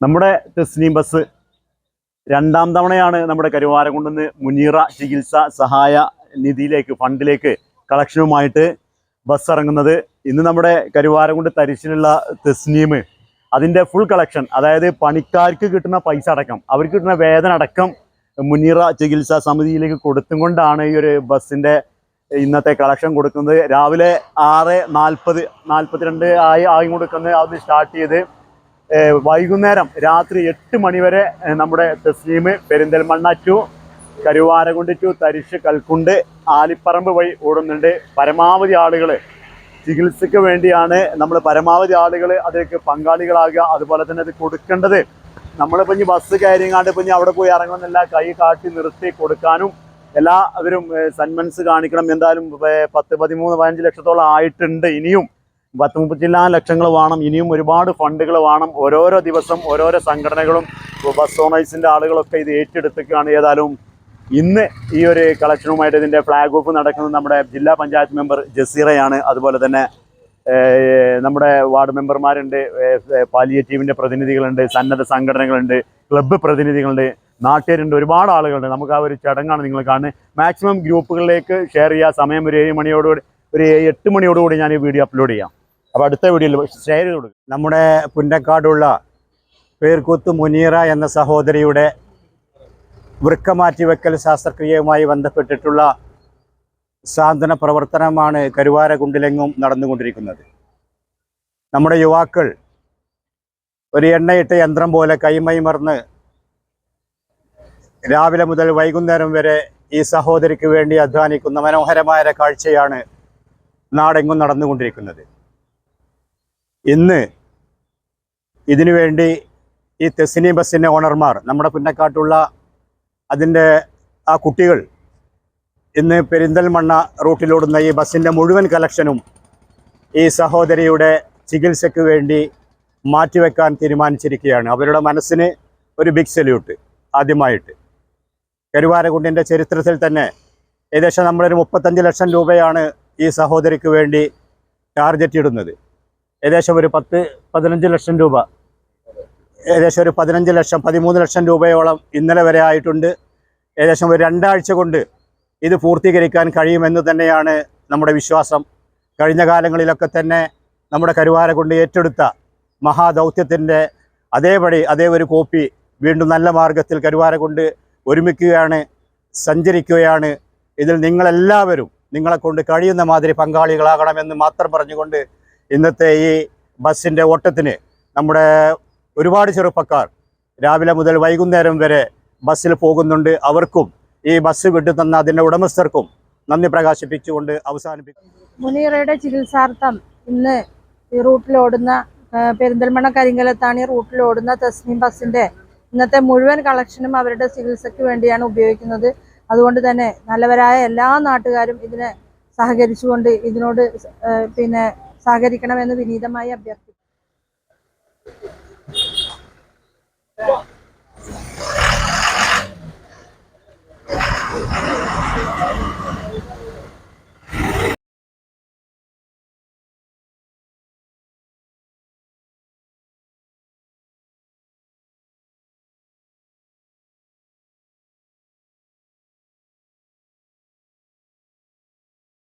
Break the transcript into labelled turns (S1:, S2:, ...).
S1: നമ്മുടെ തെസ്നീം ബസ് രണ്ടാം തവണയാണ് നമ്മുടെ കരുവാരക്കുണ്ടുന്ന് മുനീറ ചികിത്സ സഹായ നിധിയിലേക്ക് ഫണ്ടിലേക്ക് കളക്ഷനുമായിട്ട് ബസ് ഇറങ്ങുന്നത്. ഇന്ന് നമ്മുടെ കരുവാരക്കുണ്ട് തരിശിലുള്ള തെസ്നീം അതിന്റെ ഫുൾ കളക്ഷൻ അതായത് പണിക്കാർക്ക് കിട്ടുന്ന പൈസ അടക്കം അവർക്ക് കിട്ടുന്ന വേതന അടക്കം മുനീറ ചികിത്സാ സമിതിയിലേക്ക് കൊടുത്തും കൊണ്ടാണ് ഈ ഒരു ബസ്സിന്റെ ഇന്നത്തെ കളക്ഷൻ കൊടുക്കുന്നത് രാവിലെ ആറ് നാൽപ്പത് നാൽപ്പത്തിരണ്ട് ആയി ആയി കൊടുക്കുന്നത് അത് സ്റ്റാർട്ട് ചെയ്ത് വൈകുന്നേരം രാത്രി എട്ട് മണിവരെ നമ്മുടെ തസ്ലീം പെരിന്തൽമണ്ണ ടു കരുവാരകുണ്ട് ടു തരിശ് കൽക്കുണ്ട് ആലിപ്പറമ്പ് വഴി ഓടുന്നുണ്ട്. പരമാവധി ആളുകൾ ചികിത്സയ്ക്ക് വേണ്ടിയാണ് നമ്മൾ പരമാവധി ആളുകൾ അതിലേക്ക് പങ്കാളികളാകുക. അതുപോലെ തന്നെ അത് കൊടുക്കേണ്ടത് നമ്മളിപ്പോൾ ഇനി ബസ് കയറിയങ്ങാണ്ട് ഇപ്പം ഇനി അവിടെ പോയി ഇറങ്ങുന്നില്ല കൈ കാട്ടി നിർത്തി കൊടുക്കാനും എല്ലാവരും സന്മൻസ് കാണിക്കണം. എന്തായാലും പത്ത് പതിമൂന്ന് പതിനഞ്ച് ലക്ഷത്തോളം ആയിട്ടുണ്ട്. ഇനിയും പത്ത് മുപ്പത്തിനാല് ലക്ഷങ്ങൾ വേണം. ഇനിയും ഒരുപാട് ഫണ്ടുകൾ വേണം. ഓരോരോ ദിവസം ഓരോരോ സംഘടനകളും ബസ് ഓണേഴ്സിന്റെ ആളുകളൊക്കെ ഇത് ഏറ്റെടുത്തേക്കാണ് ഏതായാലും ഇന്ന് ഈ ഒരു കളക്ഷനുമായിട്ട് ഇതിന്റെ ഫ്ലാഗ് ഓഫ് നടക്കുന്നത് നമ്മുടെ ജില്ലാ പഞ്ചായത്ത് മെമ്പർ ജസീറയാണ്. അതുപോലെ തന്നെ നമ്മുടെ വാർഡ് മെമ്പർമാരുണ്ട്. പാലിയേറ്റീവിന്റെ പ്രതിനിധികളുണ്ട് സന്നദ്ധ സംഘടനകളുണ്ട് ക്ലബ്ബ് പ്രതിനിധികളുണ്ട്. നാട്ടുകാരുണ്ട് ഒരുപാട് ആളുകളുണ്ട്. നമുക്ക് ആ ഒരു ചടങ്ങാണ് നിങ്ങൾ കാണുന്നത്. മാക്സിമം ഗ്രൂപ്പുകളിലേക്ക് ഷെയർ ചെയ്യുക. സമയം ഒരു ഏഴ് മണിയോടുകൂടി ഒരു എട്ട് മണിയോടുകൂടി ഞാൻ ഈ വീഡിയോ അപ്ലോഡ് ചെയ്യാം. അപ്പോൾ അടുത്ത വീഡിയോയിൽ ഷെയർ ചെയ്ത് കൊടുക്കും. നമ്മുടെ പുന്നക്കാടുള്ള പേർക്കൂത്ത് മുനീറ എന്ന സഹോദരിയുടെ വൃക്ക മാറ്റിവെക്കൽ ശാസ്ത്രക്രിയയുമായി ബന്ധപ്പെട്ടിട്ടുള്ള സാന്ത്വന പ്രവർത്തനമാണ് കരുവാരകുണ്ടിലെങ്ങും നടന്നുകൊണ്ടിരിക്കുന്നത്. നമ്മുടെ യുവാക്കൾ ഒരു എണ്ണയിട്ട യന്ത്രം പോലെ കൈമൈ കൈമൈമർന്ന് രാവിലെ മുതൽ വൈകുന്നേരം വരെ ഈ സഹോദരിക്ക് വേണ്ടി അധ്വാനിക്കുന്ന മനോഹരമായ കാഴ്ചയാണ് നാടെങ്ങും നടന്നുകൊണ്ടിരിക്കുന്നത്. ഇന്ന് ഇതിനു വേണ്ടി ഈ തെസിനി ബസ്സിന്റെ ഓണർമാർ നമ്മുടെ പുന്നക്കാട്ടുള്ള അതിന്റെ ആ കുട്ടികൾ ഇന്ന് പെരിന്തൽമണ്ണ റൂട്ടിലോടുന്ന ഈ ബസ്സിന്റെ മുഴുവൻ കലക്ഷനും ഈ സഹോദരിയുടെ ചികിത്സയ്ക്ക് വേണ്ടി മാറ്റിവെക്കാൻ തീരുമാനിച്ചിരിക്കുകയാണ്. അവരുടെ മനസ്സിന് ഒരു ബിഗ് സല്യൂട്ട് ആദ്യമായിട്ട്. കരുവാരകുണ്ടിന്റെ ചരിത്രത്തിൽ തന്നെ ഏകദേശം നമ്മളൊരു മുപ്പത്തഞ്ച് ലക്ഷം രൂപയാണ് ഈ സഹോദരിക്ക് വേണ്ടി ടാർഗറ്റ് ഇടുന്നത്. ഏകദേശം ഒരു പത്ത് പതിനഞ്ച് ലക്ഷം രൂപ. ഏകദേശം ഒരു പതിനഞ്ച് ലക്ഷം പതിമൂന്ന് ലക്ഷം രൂപയോളം ഇന്നലെ വരെ ആയിട്ടുണ്ട്. ഏകദേശം ഒരു രണ്ടാഴ്ച കൊണ്ട് ഇത് പൂർത്തീകരിക്കാൻ കഴിയുമെന്ന് തന്നെയാണ് നമ്മുടെ വിശ്വാസം. കഴിഞ്ഞ കാലങ്ങളിലൊക്കെ തന്നെ നമ്മുടെ കരുവാര കൊണ്ട് ഏറ്റെടുത്ത മഹാദൗത്യത്തിന്റെ അതേപടി അതേ ഒരു കോപ്പി വീണ്ടും നല്ല മാർഗത്തിൽ കരുവാരക്കുണ്ട് ഒരുമിക്കുകയാണ് സഞ്ചരിക്കുകയാണ്. ഇതിൽ നിങ്ങളെല്ലാവരും നിങ്ങളെ കൊണ്ട് കഴിയുന്ന മാതിരി പങ്കാളികളാകണമെന്ന് മാത്രം പറഞ്ഞുകൊണ്ട് ഇന്നത്തെ ഈ ബസ്സിന്റെ ഓട്ടത്തിന് നമ്മുടെ ഒരുപാട് ചെറുപ്പക്കാർ രാവിലെ മുതൽ വൈകുന്നേരം വരെ ബസ്സിൽ പോകുന്നുണ്ട്. അവർക്കും ഈ ബസ് വിട്ടു തന്ന അതിന്റെ ഉടമസ്ഥർക്കും നന്ദി പ്രകാശിപ്പിച്ചുകൊണ്ട് അവസാനിപ്പിക്കും.
S2: മുനീറയുടെ ചികിത്സാർത്ഥം ഇന്ന് ഈ റൂട്ടിലോടുന്ന പെരിന്തൽമണ്ണ കരിങ്കലത്താണ് ഈ റൂട്ടിലോടുന്ന തസ്നീം ബസിന്റെ ഇന്നത്തെ മുഴുവൻ കളക്ഷനും അവരുടെ ചികിത്സയ്ക്ക് വേണ്ടിയാണ് ഉപയോഗിക്കുന്നത്. അതുകൊണ്ട് തന്നെ നല്ലവരായ എല്ലാ നാട്ടുകാരും ഇതിനെ സഹകരിച്ചുകൊണ്ട് ഇതിനോട് പിന്നെ സഹകരിക്കണമെന്ന് വിനീതമായി അഭ്യർത്ഥിക്കുന്നു.